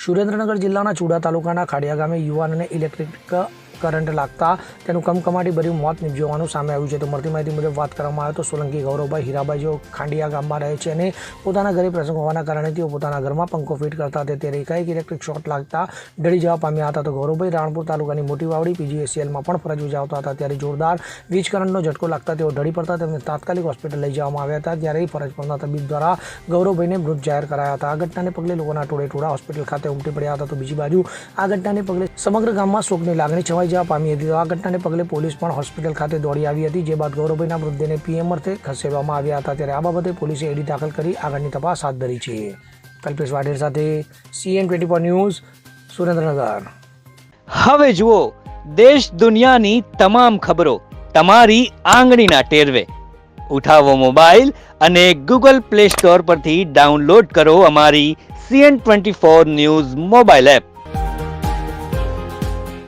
સુરેન્દ્રનગર જિલ્લાના ચુડા તાલુકાના ખાડિયા ગામે યુવાનને ઇલેક્ટ્રિક કરંટ લાગતા તેનું કમકમાટી ભર્યું મોત નિપજવાનું સામે આવ્યું છે. તો મળતી માહિતી મુજબ વાત કરવામાં આવે તો સોલંકી ગૌરવભાઈ હીરાભાઈ જેઓ ખાંડિયા ગામમાં રહે છે અને પોતાના ઘરે પ્રસંગ હોવાના કારણે તેઓ પોતાના ઘરમાં પંખો ફિટ કરતા હતા. ત્યારે એકાએક ઇલેક્ટ્રિક શોટ લાગતા ડળી જવા પામ્યા હતા. તો ગૌરવભાઈ રાણપુર તાલુકાની મોટી વાવડી પીજીએસીએલમાં પણ ફરજ બજાવતા હતા. ત્યારે જોરદાર વીજ કરંટનો ઝટકો લાગતા તેઓ ઢળી પડતા તેમને તાત્કાલિક હોસ્પિટલ લઈ જવામાં આવ્યા હતા. ત્યારે ફરજ પરના તબીબ દ્વારા ગૌરવભાઈને મૃત જાહેર કરાયા હતા. આ ઘટનાને પગલે લોકોના ટોળે ટોળા હોસ્પિટલ ખાતે ઉમટી પડ્યા હતા. તો બીજી બાજુ આ ઘટનાને પગલે સમગ્ર ગામમાં શોકની લાગણી છવાઈ જવા પામી હતી. તો આ ઘટનાને પગલે પોલીસ પણ હોસ્પિટલ ખાતે દોડી આવી હતી, જે બાદ ગૌરવભાઈના મૃતદેહને પીએમ અર્થે ખસેડવામાં આવ્યા હતા. ત્યારે આ બાબતે પોલીસે એડી દાખલ કરી આગળની તપાસ હાથ ધરી છે. કલ્પેશ વાઢેર સાથે CN twenty four news Surendranagar. હવે જુઓ, દેશ દુનિયાની તમામ ખબરો તમારી આંગળીના ટેરવે. ઉઠાવો મોબાઈલ અને ગૂગલ પ્લે સ્ટોર પરથી ડાઉનલોડ કરો અમારી CN twenty four news mobile app.